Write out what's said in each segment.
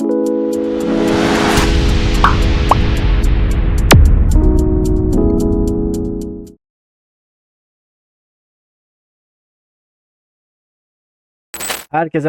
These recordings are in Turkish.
Herkese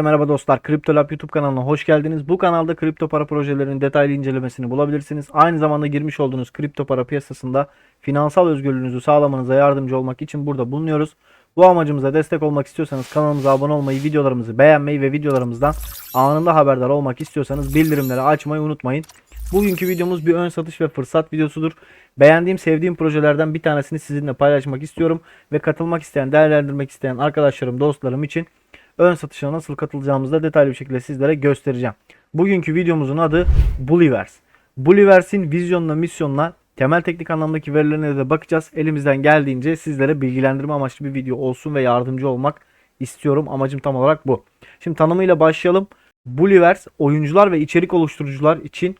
merhaba dostlar. Kriptolab YouTube kanalına hoş geldiniz. Bu kanalda kripto para projelerinin detaylı incelemesini bulabilirsiniz. Aynı zamanda girmiş olduğunuz kripto para piyasasında finansal özgürlüğünüzü sağlamanıza yardımcı olmak için burada bulunuyoruz. Bu amacımıza destek olmak istiyorsanız kanalımıza abone olmayı, videolarımızı beğenmeyi ve videolarımızdan anında haberdar olmak istiyorsanız bildirimleri açmayı unutmayın. Bugünkü videomuz bir ön satış ve fırsat videosudur. Beğendiğim, sevdiğim projelerden bir tanesini sizinle paylaşmak istiyorum ve katılmak isteyen, değerlendirmek isteyen arkadaşlarım, dostlarım için ön satışa nasıl katılacağımızı da detaylı bir şekilde sizlere göstereceğim. Bugünkü videomuzun adı Bulliverse. Bulliverse'in vizyonuna, misyonuna, temel teknik anlamdaki verilerine de bakacağız. Elimizden geldiğince sizlere bilgilendirme amaçlı bir video olsun ve yardımcı olmak istiyorum. Amacım tam olarak bu. Şimdi tanımıyla başlayalım. Bulliverse oyuncular ve içerik oluşturucular için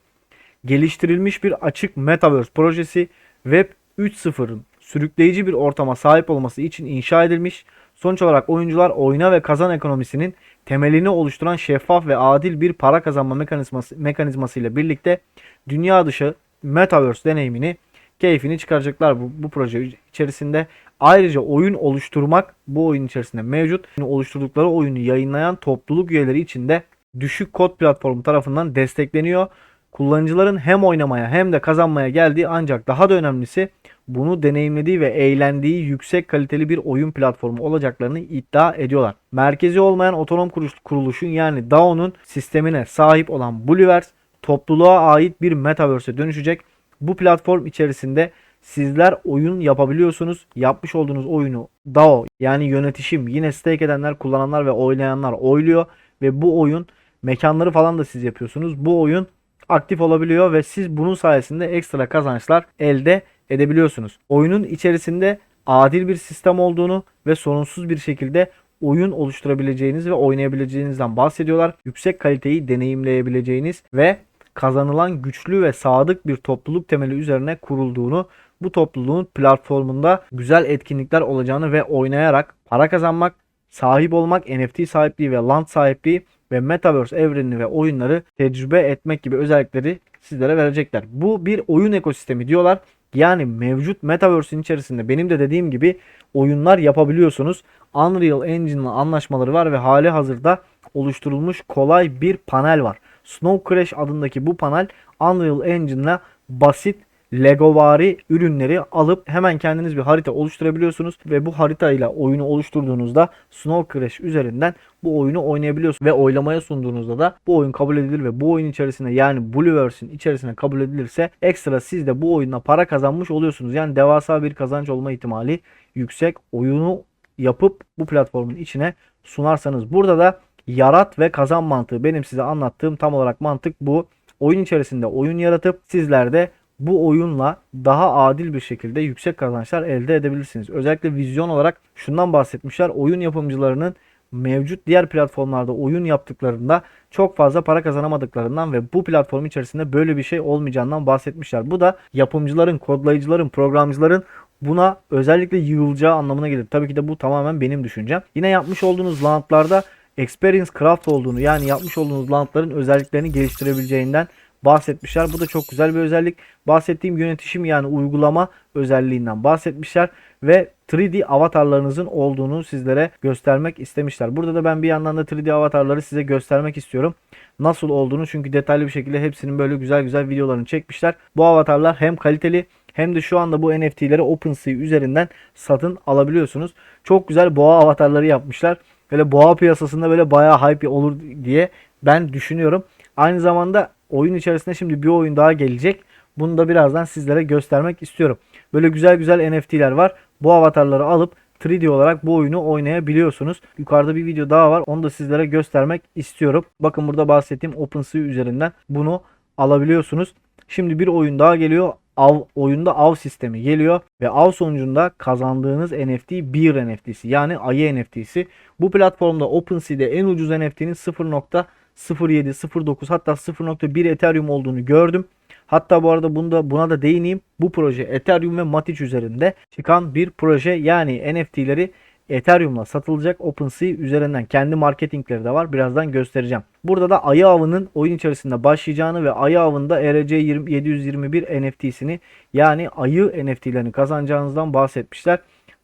geliştirilmiş bir açık metaverse projesi Web 3.0'ın sürükleyici bir ortama sahip olması için inşa edilmiş. Sonuç olarak oyuncular oyna ve kazan ekonomisinin temelini oluşturan şeffaf ve adil bir para kazanma mekanizması, mekanizması ile birlikte dünya dışı metaverse deneyimini keyfini çıkaracaklar bu, bu proje içerisinde. Ayrıca oyun oluşturmak bu oyun içerisinde mevcut. Oluşturdukları oyunu yayınlayan topluluk üyeleri için de düşük kod platformu tarafından destekleniyor. Kullanıcıların hem oynamaya hem de kazanmaya geldiği ancak daha da önemlisi bunu deneyimlediği ve eğlendiği yüksek kaliteli bir oyun platformu olacaklarını iddia ediyorlar. Merkezi olmayan otonom kuruluşun yani DAO'nun sistemine sahip olan Bulliverse topluluğa ait bir metaverse'e dönüşecek. Bu platform içerisinde sizler oyun yapabiliyorsunuz. Yapmış olduğunuz oyunu DAO yani yönetişim yine stake edenler, kullananlar ve oynayanlar oyluyor ve bu oyun mekanları falan da siz yapıyorsunuz. Bu oyun aktif olabiliyor ve siz bunun sayesinde ekstra kazançlar elde edebiliyorsunuz. Oyunun içerisinde adil bir sistem olduğunu ve sorunsuz bir şekilde oyun oluşturabileceğiniz ve oynayabileceğinizden bahsediyorlar. Yüksek kaliteyi deneyimleyebileceğiniz ve kazanılan güçlü ve sadık bir topluluk temeli üzerine kurulduğunu, bu topluluğun platformunda güzel etkinlikler olacağını ve oynayarak para kazanmak, sahip olmak, NFT sahipliği ve land sahipliği ve Metaverse evrenini ve oyunları tecrübe etmek gibi özellikleri sizlere verecekler. Bu bir oyun ekosistemi diyorlar. Yani mevcut Metaverse'in içerisinde benim de dediğim gibi oyunlar yapabiliyorsunuz. Unreal Engine'la anlaşmaları var ve hali hazırda oluşturulmuş kolay bir panel var. Snow Crash adındaki bu panel Unreal Engine'la basit Legovari ürünleri alıp hemen kendiniz bir harita oluşturabiliyorsunuz ve bu haritayla oyunu oluşturduğunuzda Snow Crash üzerinden bu oyunu oynayabiliyorsunuz ve oylamaya sunduğunuzda da bu oyun kabul edilir ve bu oyun içerisine yani Bulliverse'in içerisine kabul edilirse ekstra siz de bu oyunla para kazanmış oluyorsunuz. Yani devasa bir kazanç olma ihtimali yüksek. Oyunu yapıp bu platformun içine sunarsanız burada da yarat ve kazan mantığı benim size anlattığım tam olarak mantık bu. Oyun içerisinde oyun yaratıp sizler de bu oyunla daha adil bir şekilde yüksek kazançlar elde edebilirsiniz. Özellikle vizyon olarak şundan bahsetmişler. Oyun yapımcılarının mevcut diğer platformlarda oyun yaptıklarında çok fazla para kazanamadıklarından ve bu platform içerisinde böyle bir şey olmayacağından bahsetmişler. Bu da yapımcıların, kodlayıcıların, programcıların buna özellikle yığılacağı anlamına gelir. Tabii ki de bu tamamen benim düşüncem. Yine yapmış olduğunuz launchlarda experience craft olduğunu yani yapmış olduğunuz launchların özelliklerini geliştirebileceğinden bahsetmişler. Bu da çok güzel bir özellik. Bahsettiğim yönetişim yani uygulama özelliğinden bahsetmişler ve 3D avatarlarınızın olduğunu sizlere göstermek istemişler. Burada da ben bir yandan da 3D avatarları size göstermek istiyorum. Nasıl olduğunu çünkü detaylı bir şekilde hepsinin böyle güzel güzel videolarını çekmişler. Bu avatarlar hem kaliteli hem de şu anda bu NFT'leri OpenSea üzerinden satın alabiliyorsunuz. Çok güzel boğa avatarları yapmışlar. Böyle boğa piyasasında böyle bayağı hype olur diye ben düşünüyorum. Aynı zamanda oyun içerisinde şimdi bir oyun daha gelecek. Bunu da birazdan sizlere göstermek istiyorum. Böyle güzel güzel NFT'ler var. Bu avatarları alıp 3D olarak bu oyunu oynayabiliyorsunuz. Yukarıda bir video daha var. Onu da sizlere göstermek istiyorum. Bakın burada bahsettiğim OpenSea üzerinden bunu alabiliyorsunuz. Şimdi bir oyun daha geliyor. Av, oyunda av sistemi geliyor ve av sonucunda kazandığınız NFT bir NFT'si yani ayı NFT'si. Bu platformda OpenSea'de en ucuz NFT'nin 0.07, 0.9 hatta 0.1 Ethereum olduğunu gördüm. Hatta bu arada bunda buna da değineyim. Bu proje Ethereum ve Matic üzerinde çıkan bir proje. Yani NFT'leri Ethereum'la satılacak OpenSea üzerinden kendi marketingleri de var. Birazdan göstereceğim. Burada da ayı avının oyun içerisinde başlayacağını ve ayı avında ERC 20 721 NFT'sini yani ayı NFT'lerini kazanacağınızdan bahsetmişler.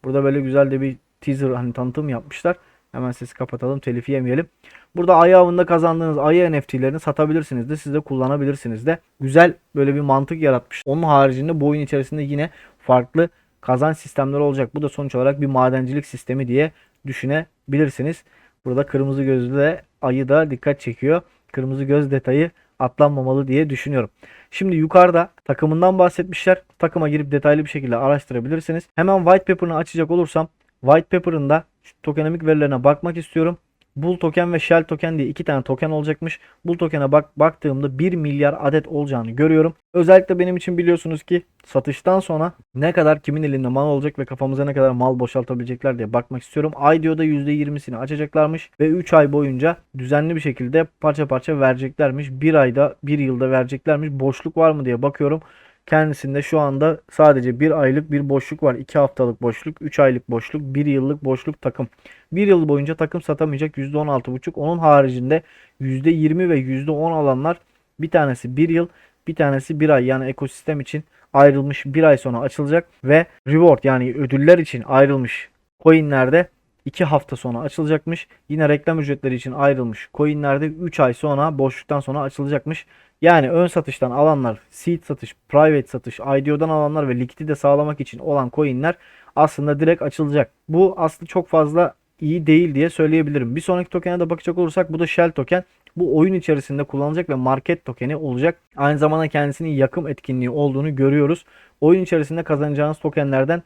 Burada böyle güzel de bir teaser hani tanıtım yapmışlar. Hemen sesi kapatalım telif yemeyelim. Burada ayı avında kazandığınız ayı NFT'lerini satabilirsiniz de siz de kullanabilirsiniz de. Güzel böyle bir mantık yaratmış. Onun haricinde bu oyun içerisinde yine farklı kazanç sistemleri olacak. Bu da sonuç olarak bir madencilik sistemi diye düşünebilirsiniz. Burada kırmızı gözlü de ayı da dikkat çekiyor. Kırmızı göz detayı atlanmamalı diye düşünüyorum. Şimdi yukarıda takımından bahsetmişler. Takıma girip detaylı bir şekilde araştırabilirsiniz. Hemen white paper'ını açacak olursam white paper'ın da tokenomik verilerine bakmak istiyorum. Bull token ve Shell token diye iki tane token olacakmış. Bull token'e bak baktığımda 1 milyar adet olacağını görüyorum. Özellikle benim için biliyorsunuz ki satıştan sonra ne kadar kimin elinde mal olacak ve kafamıza ne kadar mal boşaltabilecekler diye bakmak istiyorum. IDO'da %20'sini açacaklarmış ve 3 ay boyunca düzenli bir şekilde parça parça vereceklermiş. 1 ayda 1 yılda vereceklermiş. Boşluk var mı diye bakıyorum. Kendisinde şu anda sadece 1 aylık bir boşluk var. 2 haftalık boşluk, 3 aylık boşluk, 1 yıllık boşluk takım. 1 yıl boyunca takım satamayacak %16,5. Onun haricinde %20 ve %10 alanlar bir tanesi 1 yıl, bir tanesi 1 ay yani ekosistem için ayrılmış 1 ay sonra açılacak ve reward yani ödüller için ayrılmış coinlerde 2 hafta sonra açılacakmış. Yine reklam ücretleri için ayrılmış coinlerde 3 ay sonra boşluktan sonra açılacakmış. Yani ön satıştan alanlar, seed satış, private satış, IDO'dan alanlar ve likidite sağlamak için olan coinler aslında direkt açılacak. Bu aslında çok fazla iyi değil diye söyleyebilirim. Bir sonraki tokene de bakacak olursak bu da Shell token. Bu oyun içerisinde kullanılacak ve market tokeni olacak. Aynı zamanda kendisinin yakım etkinliği olduğunu görüyoruz. Oyun içerisinde kazanacağınız tokenlerden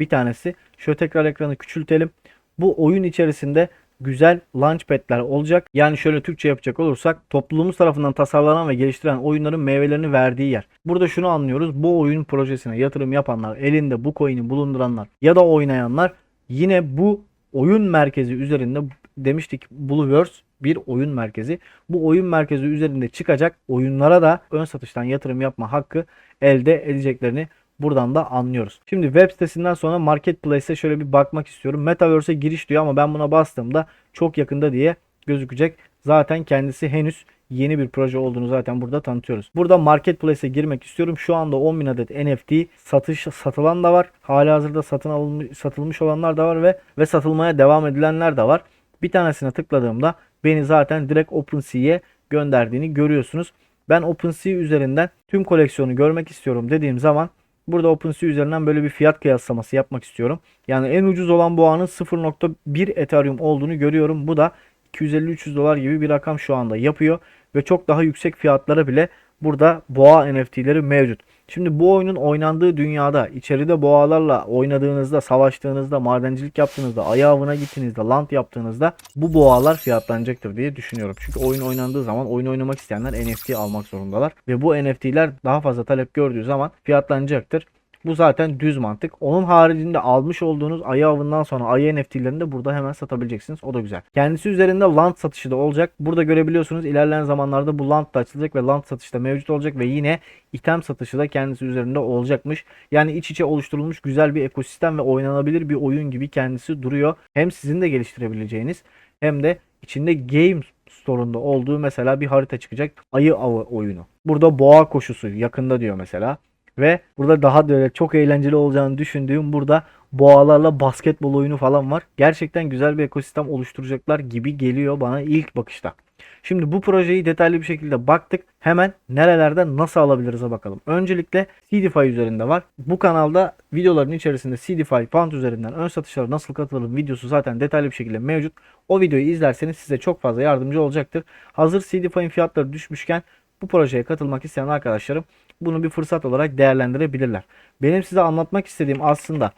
bir tanesi. Şöyle tekrar ekranı küçültelim. Bu oyun içerisinde güzel launchpad'ler olacak. Yani şöyle Türkçe yapacak olursak topluluğumuz tarafından tasarlanan ve geliştirilen oyunların meyvelerini verdiği yer. Burada şunu anlıyoruz. Bu oyun projesine yatırım yapanlar, elinde bu coin'i bulunduranlar ya da oynayanlar yine bu oyun merkezi üzerinde demiştik Blueverse bir oyun merkezi. Bu oyun merkezi üzerinde çıkacak oyunlara da ön satıştan yatırım yapma hakkı elde edeceklerini buradan da anlıyoruz. Şimdi web sitesinden sonra Marketplace'e şöyle bir bakmak istiyorum. Metaverse'e giriş diyor ama ben buna bastığımda çok yakında diye gözükecek. Zaten kendisi henüz yeni bir proje olduğunu zaten burada tanıtıyoruz. Burada Marketplace'e girmek istiyorum. Şu anda 10.000 adet NFT satış satılan da var. Hali hazırda satın alınmış, satılmış olanlar da var ve ve satılmaya devam edilenler de var. Bir tanesine tıkladığımda beni zaten direkt OpenSea'ye gönderdiğini görüyorsunuz. Ben OpenSea üzerinden tüm koleksiyonu görmek istiyorum dediğim zaman burada OpenSea üzerinden böyle bir fiyat kıyaslaması yapmak istiyorum. Yani en ucuz olan boğanın 0.1 Ethereum olduğunu görüyorum. Bu da 250-300 dolar gibi bir rakam şu anda yapıyor ve çok daha yüksek fiyatlara bile burada boğa NFT'leri mevcut. Şimdi bu oyunun oynandığı dünyada içeride boğalarla oynadığınızda, savaştığınızda, madencilik yaptığınızda, ayı avına gittiğinizde, land yaptığınızda bu boğalar fiyatlanacaktır diye düşünüyorum. Çünkü oyun oynandığı zaman oyun oynamak isteyenler NFT almak zorundalar ve bu NFT'ler daha fazla talep gördüğü zaman fiyatlanacaktır. Bu zaten düz mantık. Onun haricinde almış olduğunuz ayı avından sonra ayı NFT'lerini de burada hemen satabileceksiniz. O da güzel. Kendisi üzerinde land satışı da olacak. Burada görebiliyorsunuz ilerleyen zamanlarda bu land da açılacak ve land satışı da mevcut olacak ve yine item satışı da kendisi üzerinde olacakmış. Yani iç içe oluşturulmuş güzel bir ekosistem ve oynanabilir bir oyun gibi kendisi duruyor. Hem sizin de geliştirebileceğiniz hem de içinde game store'unda olduğu mesela bir harita çıkacak. Ayı avı oyunu. Burada boğa koşusu yakında diyor mesela. Ve burada daha böyle çok eğlenceli olacağını düşündüğüm burada boğalarla basketbol oyunu falan var. Gerçekten güzel bir ekosistem oluşturacaklar gibi geliyor bana ilk bakışta. Şimdi bu projeyi detaylı bir şekilde baktık. Hemen nerelerden nasıl alabiliriz'e bakalım. Öncelikle CDFI üzerinde var. Bu kanalda videoların içerisinde CDFI Fund üzerinden ön satışlara nasıl katılır videosu zaten detaylı bir şekilde mevcut. O videoyu izlerseniz size çok fazla yardımcı olacaktır. Hazır CDFI'nin fiyatları düşmüşken bu projeye katılmak isteyen arkadaşlarım bunu bir fırsat olarak değerlendirebilirler. Benim size anlatmak istediğim aslında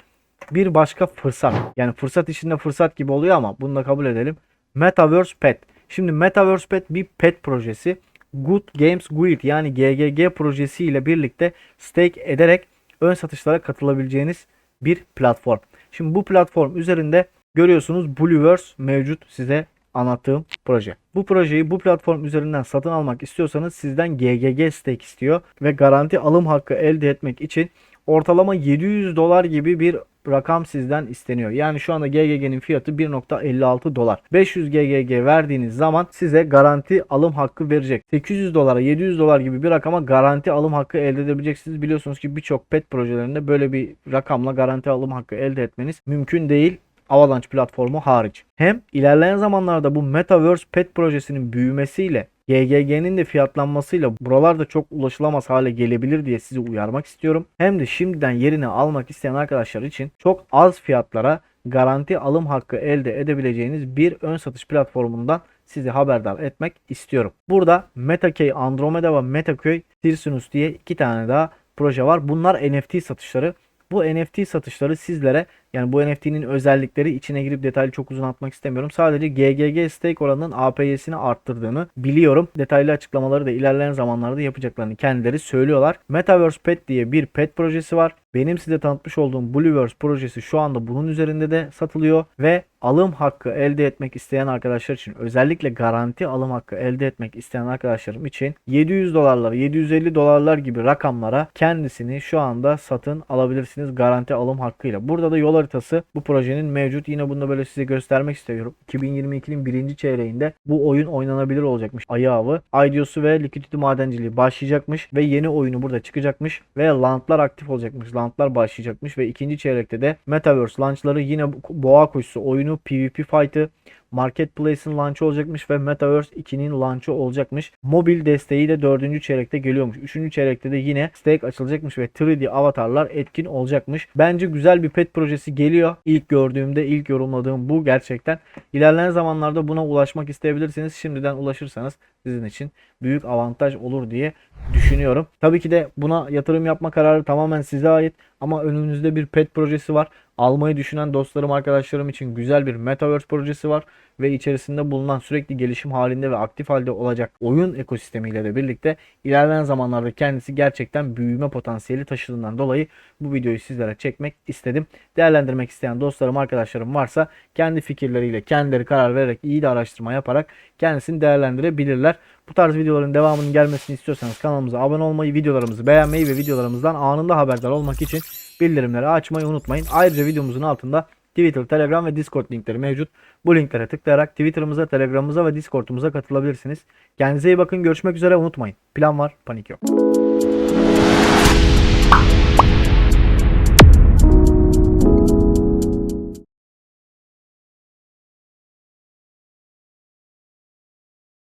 bir başka fırsat. Yani fırsat içinde fırsat gibi oluyor ama bunu da kabul edelim. Metaverse Pet. Şimdi Metaverse Pet bir pet projesi. Good Games Guild yani GGG projesi ile birlikte stake ederek ön satışlara katılabileceğiniz bir platform. Şimdi bu platform üzerinde görüyorsunuz Blueverse mevcut size anlattığım proje. Bu projeyi bu platform üzerinden satın almak istiyorsanız sizden GGG stake istiyor ve garanti alım hakkı elde etmek için ortalama 700 dolar gibi bir rakam sizden isteniyor. Yani şu anda GGG'nin fiyatı 1.56 dolar. 500 GGG verdiğiniz zaman size garanti alım hakkı verecek. 800 dolara 700 dolar gibi bir rakama garanti alım hakkı elde edebileceksiniz. Biliyorsunuz ki birçok pet projelerinde böyle bir rakamla garanti alım hakkı elde etmeniz mümkün değil. Avalanche platformu hariç. Hem ilerleyen zamanlarda bu Metaverse Pet projesinin büyümesiyle GGG'nin de fiyatlanmasıyla buralarda çok ulaşılamaz hale gelebilir diye sizi uyarmak istiyorum. Hem de şimdiden yerini almak isteyen arkadaşlar için çok az fiyatlara garanti alım hakkı elde edebileceğiniz bir ön satış platformundan sizi haberdar etmek istiyorum. Burada MetaKey Andromeda ve MetaKey Tirsinus diye iki tane daha proje var. Bunlar NFT satışları. Bu NFT satışları sizlere yani bu NFT'nin özellikleri içine girip detaylı çok uzun atmak istemiyorum. Sadece GGG stake oranının APY'sini arttırdığını biliyorum. Detaylı açıklamaları da ilerleyen zamanlarda yapacaklarını kendileri söylüyorlar. Metaverse Pet diye bir pet projesi var. Benim size tanıtmış olduğum Blueverse projesi şu anda bunun üzerinde de satılıyor ve alım hakkı elde etmek isteyen arkadaşlar için özellikle garanti alım hakkı elde etmek isteyen arkadaşlarım için 700 dolarlar 750 dolarlar gibi rakamlara kendisini şu anda satın alabilirsiniz garanti alım hakkıyla. Burada da yol haritası bu projenin mevcut. Yine bunu da böyle size göstermek istiyorum. 2022'nin birinci çeyreğinde bu oyun oynanabilir olacakmış. Ayı avı. Ideosu ve Liquidity madenciliği başlayacakmış ve yeni oyunu burada çıkacakmış ve launchlar aktif olacakmış. Launchlar başlayacakmış ve ikinci çeyrekte de Metaverse launchları yine boğa kuşu oyunu PvP fight'ı Marketplace'in launch'ı olacakmış ve Metaverse 2'nin launch'ı olacakmış. Mobil desteği de 4. çeyrekte geliyormuş. 3. çeyrekte de yine stake açılacakmış ve 3D avatarlar etkin olacakmış. Bence güzel bir pet projesi geliyor. İlk gördüğümde, ilk yorumladığım bu gerçekten. İlerleyen zamanlarda buna ulaşmak isteyebilirsiniz. Şimdiden ulaşırsanız sizin için büyük avantaj olur diye düşünüyorum. Tabii ki de buna yatırım yapma kararı tamamen size ait ama önünüzde bir pet projesi var. Almayı düşünen dostlarım, arkadaşlarım için güzel bir Metaverse projesi var ve içerisinde bulunan sürekli gelişim halinde ve aktif halde olacak oyun ekosistemiyle de birlikte ilerleyen zamanlarda kendisi gerçekten büyüme potansiyeli taşıdığından dolayı bu videoyu sizlere çekmek istedim. Değerlendirmek isteyen dostlarım, arkadaşlarım varsa kendi fikirleriyle, kendileri karar vererek iyi de araştırma yaparak kendisini değerlendirebilirler. Bu tarz videoların devamının gelmesini istiyorsanız kanalımıza abone olmayı, videolarımızı beğenmeyi ve videolarımızdan anında haberdar olmak için bildirimleri açmayı unutmayın. Ayrıca videomuzun altında Twitter, Telegram ve Discord linkleri mevcut. Bu linklere tıklayarak Twitter'ımıza, Telegram'ımıza ve Discord'umuza katılabilirsiniz. Kendinize iyi bakın. Görüşmek üzere. Unutmayın. Plan var, panik yok.